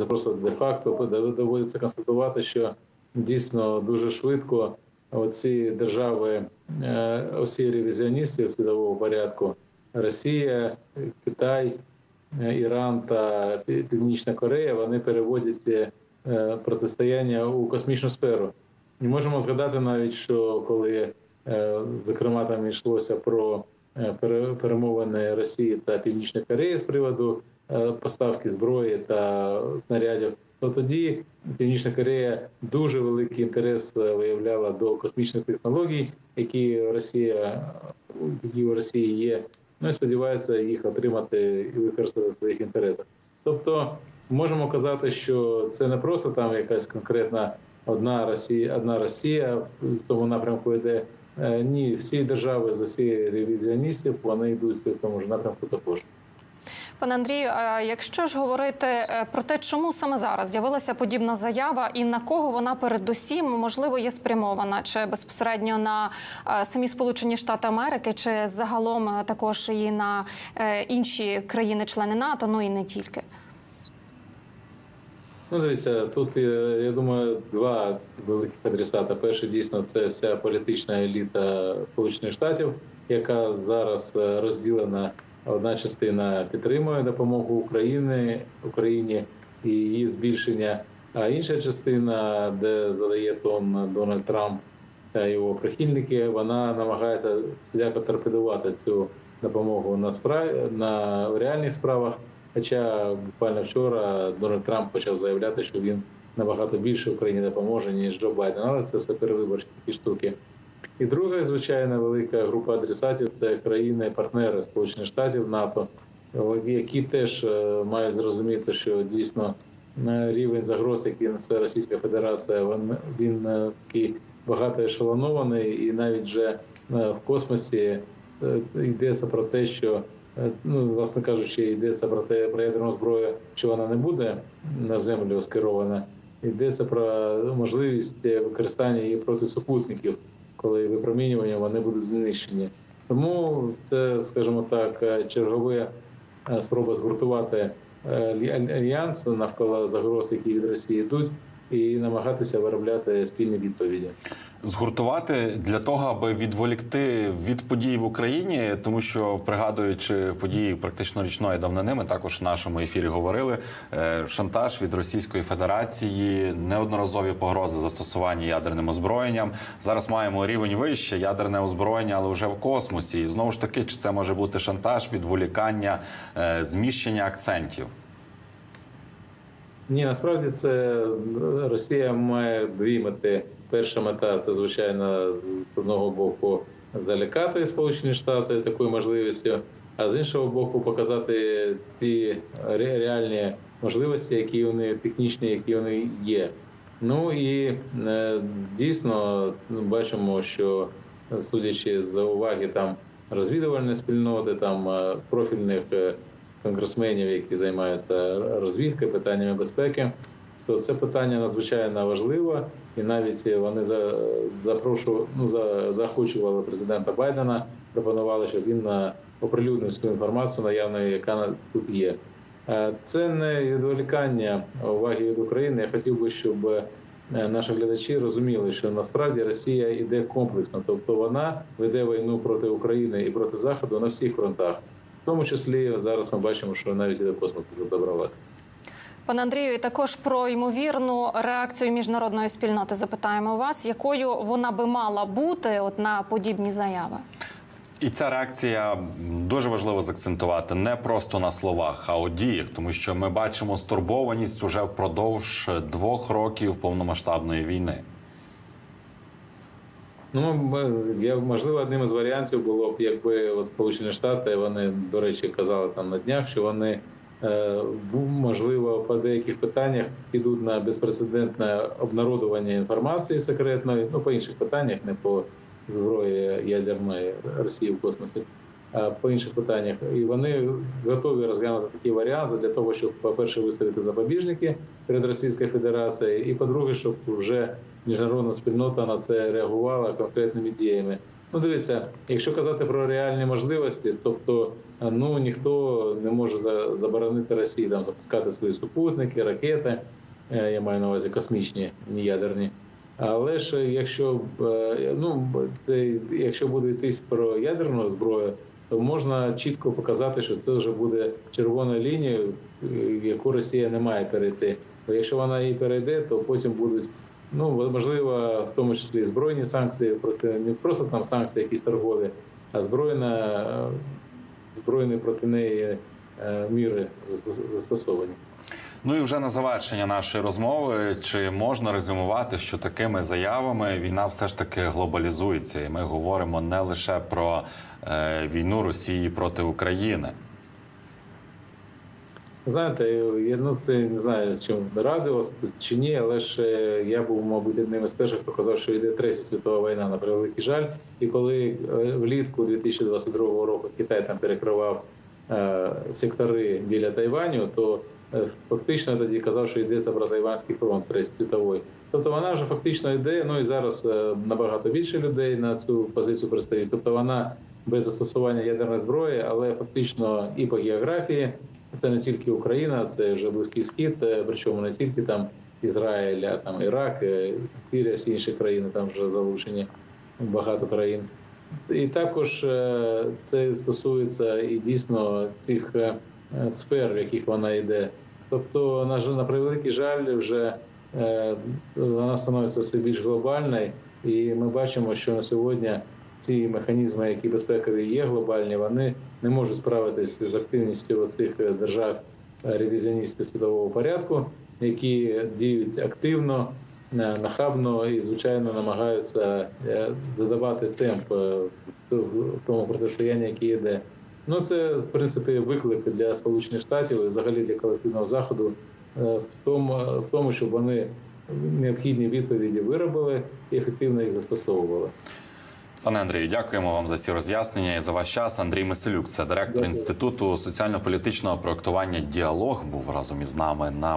це просто де-факто доводиться констатувати, що дійсно дуже швидко оці держави, е, осі ревізіоністів світового порядку, Росія, Китай, е, Іран та Північна Корея, вони переводять е, протистояння у космічну сферу. І можемо згадати навіть, що коли е, зокрема там йшлося про е, перемовини Росії та Північної Кореї з приводу е, поставки зброї та снарядів, то тоді Північна Корея дуже великий інтерес е, виявляла до космічних технологій, які Росія які у Росії є. Ну і сподівається їх отримати і використати в своїх інтересах. Тобто можемо казати, що це не просто там якась конкретна одна Росія, одна Росія в тому напрямку йде. Е, Ні, всі держави з усіх ревізіоністів вони йдуть в тому ж напрямку також. Пане Андрію, якщо ж говорити е, про те, чому саме зараз з'явилася подібна заява, і на кого вона передусім можливо є спрямована, чи безпосередньо на е, самі Сполучені Штати Америки, чи загалом е, також і на інші країни-члени НАТО, ну і не тільки. Ну, дивіться, тут я думаю, два великих адресата. Перший дійсно це вся політична еліта Сполучених Штатів, яка зараз розділена. Одна частина підтримує допомогу Україні Україні і її збільшення, а інша частина, де задає тон Дональд Трамп та його прихильники, вона намагається всіляко торпедувати цю допомогу на справі на реальних справах. Хоча буквально вчора Дональд Трамп почав заявляти, що він набагато більше Україні допоможе, ніж Джо Байден. Але це все перевиборчі такі штуки. І друга, звичайно, велика група адресатів це країни-партнери Сполучених Штатів НАТО, які теж е, мають зрозуміти, що дійсно е, рівень загроз, який несе Російська Федерація, він, він е, такий багато ешелонований, і навіть вже в космосі йдеться про те, що ну власне кажучи, йдеться про те про ядерну зброю, що вона не буде на землю скерована. Йдеться про можливість використання її проти супутників, коли випромінювання вони будуть знищені. Тому це, скажімо так, е, чергове е, спроба згуртувати е, альянс навколо загроз, які від Росії йдуть, і намагатися виробляти спільні відповіді. Згуртувати для того, аби відволікти від подій в Україні, тому що пригадуючи події практично річної давнини, ми також в нашому ефірі говорили. е, Шантаж від Російської Федерації, неодноразові погрози застосування ядерним озброєнням. Зараз маємо рівень вище ядерне озброєння, але вже в космосі. І знову ж таки, чи це може бути шантаж, відволікання, е, зміщення акцентів? Ні, насправді це Росія має дві мети. Перша мета це звичайно з одного боку залякати Сполучені Штати такою можливістю, а з іншого боку, показати ті реальні можливості, які вони технічні, які вони є. Ну і е, дійсно ну, бачимо, що судячи з уваги там розвідувальної спільноти, там е, профільних е, конгресменів, які займаються розвідкою, питаннями безпеки, то це питання надзвичайно важливе, і навіть вони за запрошували, ну за заохочували президента Байдена, пропонували, щоб він оприлюднив цю інформацію, наявну, яка тут є. Е, Це не відволікання уваги від України. Я хотів би, щоб е, наші глядачі розуміли, що насправді Росія йде комплексно, тобто вона веде війну проти України і проти Заходу на всіх фронтах. В тому числі зараз ми бачимо, що навіть і до космосу добралася. Пане Андрію, і також про ймовірну реакцію міжнародної спільноти запитаємо вас, якою вона би мала бути от на подібні заяви. І ця реакція дуже важливо закцентувати не просто на словах, а у діях, тому що ми бачимо стурбованість уже впродовж двох років повномасштабної війни. Ну, я можливо, одним із варіантів було б, якби от Сполучені Штати вони, до речі, казали там на днях, що вони е, можливо по деяких питаннях підуть на безпрецедентне обнародування інформації секретної, ну по інших питаннях, не по зброї ядерної Росії в космосі, а по інших питаннях. І вони готові розглянути такий варіант для того, щоб, по-перше, виставити запобіжники перед Російською Федерацією, і по-друге, щоб вже міжнародна спільнота на це реагувала конкретними діями. Ну, дивіться, якщо казати про реальні можливості, тобто е, ну ніхто не може за- заборонити Росії там запускати свої супутники, ракети. е, Я маю на увазі космічні, не ядерні. Але ж якщо е, ну це якщо буде йтись про ядерну зброю, то можна чітко показати, що це вже буде червоною лінією, е, яку Росія не має перейти. Бо якщо вона її перейде, то потім будуть ну можливо, в тому числі збройні санкції проти не просто там санкції, якісь торгові, а збройна збройні проти неї е, міри зас- застосовані. Ну і вже на завершення нашої розмови, чи можна резюмувати, що такими заявами війна все ж таки глобалізується, і ми говоримо не лише про е, війну Росії проти України. Знаєте, я ну це не знаю, чим тут чи ні, але ж я був, мабуть, одним із перших, хто казав, що йде третя світова війна на превеликий жаль. І коли е, влітку 2022 року Китай там перекривав е, сектори біля Тайваню, то е, фактично тоді казав, що йдеться про Тайванський фронт Третій світовий. Тобто вона вже фактично йде. Ну і зараз е, набагато більше людей на цю позицію пристають. Тобто вона без застосування ядерної зброї, але фактично і по географії. Це не тільки Україна, це вже близький схід, е, причому не тільки там Ізраїль, а там Ірак, е, Сирія, всі інші країни там вже залучені багато країн. І також е, це стосується і дійсно цих сфер, в яких вона йде. Тобто, на жаль, на превеликий жаль, вже вона становиться все більш глобальною, і ми бачимо, що на сьогодні ці механізми, які безпекові є глобальні, вони не можуть справитися з активністю цих держав е, ревізіоністів світового порядку, які діють активно, е, нахабно і звичайно намагаються е, задавати темп е, в тому протистоянні, яке йде. Ну це в принципі виклик для Сполучених Штатів і взагалі для колективного заходу е, в тому, в тому, щоб вони необхідні відповіді виробили і ефективно їх застосовували. Пане Андрію, дякуємо вам за ці роз'яснення і за ваш час. Андрій Меселюк, це директор Дякую. інституту соціально-політичного проектування Діалог, був разом із нами на